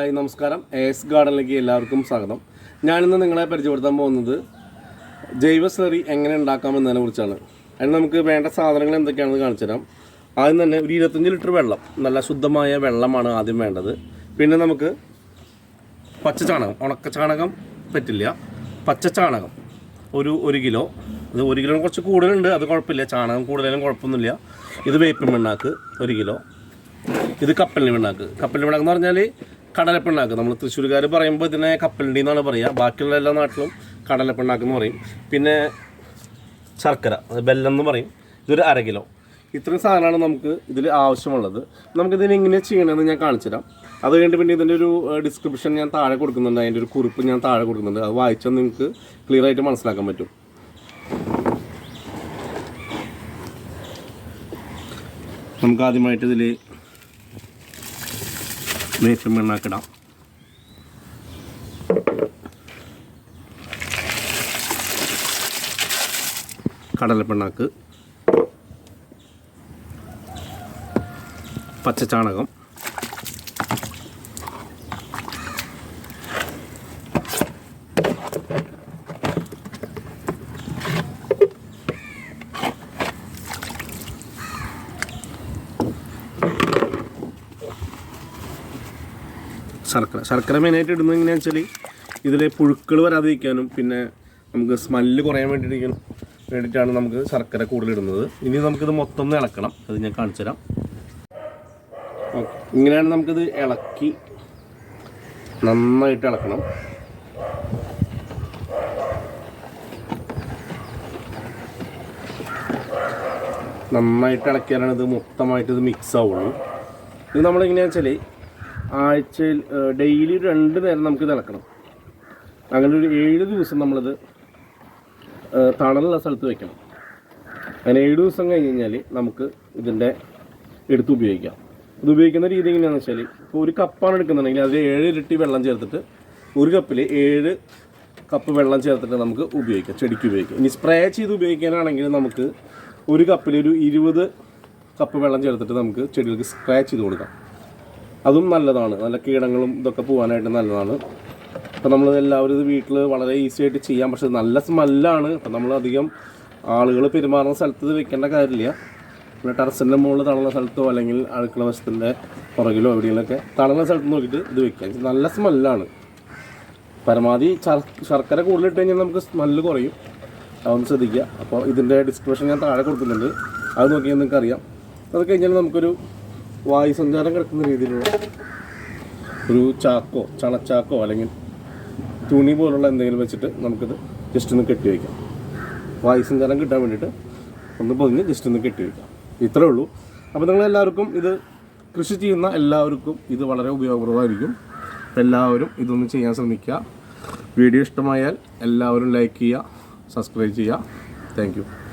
Hi നമസ്കാരം. S ഗാർഡനിലേക്ക് എല്ലാവർക്കും സ്വാഗതം. ഞാനിന്ന് നിങ്ങളെ പരിചയപ്പെടുത്താൻ പോകുന്നത് ജൈവ സ്ലറി എങ്ങനെ ഉണ്ടാക്കാമെന്നതിനെ കുറിച്ചാണ്. അതിന് നമുക്ക് വേണ്ട സാധനങ്ങൾ എന്തൊക്കെയാണെന്ന് കാണിച്ചു തരാം. ആദ്യം തന്നെ ഒരു ഇരുപത്തഞ്ച് ലിറ്റർ വെള്ളം നല്ല ശുദ്ധമായ വെള്ളമാണ് ആദ്യം വേണ്ടത്. പിന്നെ നമുക്ക് പച്ച ചാണകം ഉണക്ക ചാണകം പറ്റില്ല. പച്ച ചാണകം ഒരു ഒരു കിലോ. അത് ഒരു കിലോ കുറച്ച് കൂടുതലുണ്ട് അത് കുഴപ്പമില്ല. ചാണകം കൂടുതലും കുഴപ്പമൊന്നുമില്ല. ഇത് വേപ്പിൻ പിണ്ണാക്ക് ഒരു കിലോ. ഇത് കപ്പലിന് പിണ്ണാക്ക്. കപ്പലിന് പിണ്ണാക്ക് പറഞ്ഞാൽ കടലപ്പിണ്ണാക്ക്. നമ്മൾ തൃശ്ശൂർക്കാർ പറയുമ്പോൾ ഇതിനെ കപ്പലിന്റെ എന്നാണ് പറയുക ബാക്കിയുള്ള എല്ലാ നാട്ടിലും കടലപ്പിണ്ണാക്ക് എന്ന് പറയും. പിന്നെ ശർക്കര ബെല്ലം എന്ന് പറയും. ഇതൊരു അര കിലോ. ഇത്രയും സാധനമാണ് നമുക്ക് ഇതിൽ ആവശ്യമുള്ളത്. നമുക്കിതിന് എങ്ങനെ ചെയ്യണമെന്ന് ഞാൻ കാണിച്ചു തരാം അത് കഴിഞ്ഞിട്ട് പിന്നെ ഇതിന്റെ ഒരു ഡിസ്ക്രിപ്ഷൻ ഞാൻ താഴെ കൊടുക്കുന്നുണ്ട്. അതിന്റെ ഒരു കുറിപ്പ് ഞാൻ താഴെ കൊടുക്കുന്നുണ്ട്. അത് വായിച്ചാൽ നിങ്ങൾക്ക് ക്ലിയർ ആയിട്ട് മനസ്സിലാക്കാൻ പറ്റും. നമുക്ക് ആദ്യമായിട്ട് ഇതിൽ വേപ്പിൻ വെണ്ണാക്കിടാം കടലപ്പിണ്ണാക്ക് പച്ചച്ചാണകം. ശർക്കര. ശർക്കര മെയിനായിട്ട് ഇടുന്നത് എങ്ങനെയാണെന്ന് വെച്ചാൽ ഇതിൽ പുഴുക്കൾ വരാതിരിക്കാനും പിന്നെ നമുക്ക് സ്മെല്ല് കുറയാൻ വേണ്ടിയിരിക്കാനും വേണ്ടിയിട്ടാണ് നമുക്ക് ശർക്കര കൂടുതൽ ഇടുന്നത്. ഇനി നമുക്കിത് മൊത്തം ഒന്ന് ഇളക്കണം. അത് ഞാൻ കാണിച്ചു തരാം. ഓക്കെ. ഇങ്ങനെയാണ് നമുക്കിത് ഇളക്കി നന്നായിട്ട് ഇളക്കണം. നന്നായിട്ട് ഇളക്കിയാലാണ് ഇത് മൊത്തമായിട്ട് ഇത് മിക്സ് ആവുള്ളൂ. ഇത് നമ്മളെങ്ങനെയാണെന്ന് വെച്ചാൽ ആഴ്ചയിൽ ഡെയിലി രണ്ട് നേരം നമുക്ക് തിളക്കണം അങ്ങനെ ഒരു ഏഴ് ദിവസം നമ്മളിത് തണലുള്ള സ്ഥലത്ത് വെക്കണം. അങ്ങനെ ഏഴ് ദിവസം കഴിഞ്ഞ് കഴിഞ്ഞാൽ നമുക്ക് ഇതിന്റെ എടുത്ത് ഉപയോഗിക്കാം. ഇത് ഉപയോഗിക്കുന്ന രീതി എങ്ങനെയാണെന്ന് വെച്ചാൽ ഇപ്പോൾ ഒരു കപ്പാണ് എടുക്കുന്നുണ്ടെങ്കിൽ അതിൽ ഏഴ് ഇരട്ടി വെള്ളം ചേർത്തിട്ട് ഒരു കപ്പിൽ ഏഴ് കപ്പ് വെള്ളം ചേർത്തിട്ട് നമുക്ക് ഉപയോഗിക്കാം ചെടിക്ക് ഉപയോഗിക്കാം. ഇനി സ്പ്രേ ചെയ്ത് ഉപയോഗിക്കാനാണെങ്കിൽ നമുക്ക് ഒരു കപ്പിൽ ഒരു ഇരുപത് കപ്പ് വെള്ളം ചേർത്തിട്ട് നമുക്ക് ചെടികൾക്ക് സ്പ്രേ ചെയ്ത് കൊടുക്കാം. അതും നല്ലതാണ്. നല്ല കീടങ്ങളും ഇതൊക്കെ പോകാനായിട്ട് നല്ലതാണ്. അപ്പോൾ നമ്മൾ എല്ലാവരും ഇത് വീട്ടിൽ വളരെ ഈസി ആയിട്ട് ചെയ്യാം. പക്ഷെ നല്ല സ്മെല്ലാണ് അപ്പം നമ്മൾ അധികം ആളുകൾ പെരുമാറുന്ന സ്ഥലത്ത് ഇത് വെക്കേണ്ട കാര്യമില്ല. പിന്നെ ടെറസിന്റെ മുകളിൽ തളർന്ന സ്ഥലത്തോ അല്ലെങ്കിൽ അടുക്കള വശത്തിന്റെ പുറകിലോ എവിടെയെങ്കിലൊക്കെ തളർന്ന സ്ഥലത്ത് നോക്കിയിട്ട് ഇത് വെക്കാം. നല്ല സ്മെല്ലാണ് പരമാവധി ശർക്കര കൂടുതലിട്ട് കഴിഞ്ഞാൽ നമുക്ക് സ്മെല്ല് കുറയും. അതൊന്ന് ശ്രദ്ധിക്കുക. അപ്പോൾ ഇതിന്റെ ഡിസ്ക്രിപ്ഷൻ ഞാൻ താഴെ കൊടുക്കുന്നുണ്ട് അത് നോക്കിയാൽ നിങ്ങൾക്ക് അറിയാം അത് കഴിഞ്ഞാൽ നമുക്കൊരു വായു സഞ്ചാരം കിടക്കുന്ന രീതിയിലുള്ള ഒരു ചാക്കോ ചണച്ചാക്കോ അല്ലെങ്കിൽ തുണി പോലുള്ള എന്തെങ്കിലും വെച്ചിട്ട് നമുക്കിത് ജസ്റ്റ് ഒന്ന് കെട്ടി വയ്ക്കാം. വായുസഞ്ചാരം കിട്ടാൻ വേണ്ടിയിട്ട് ഒന്ന് പൊതിഞ്ഞ് ജസ്റ്റ് ഒന്ന് കെട്ടി വയ്ക്കാം. ഇത്രേ ഉള്ളൂ. അപ്പോൾ നിങ്ങളെല്ലാവർക്കും ഇത് കൃഷി ചെയ്യുന്ന എല്ലാവർക്കും ഇത് വളരെ ഉപയോഗപ്രദമായിരിക്കും. എല്ലാവരും ഇതൊന്ന് ചെയ്യാൻ ശ്രമിക്കുക. വീഡിയോ ഇഷ്ടമായാൽ എല്ലാവരും ലൈക്ക് ചെയ്യുക സബ്സ്ക്രൈബ് ചെയ്യുക. താങ്ക്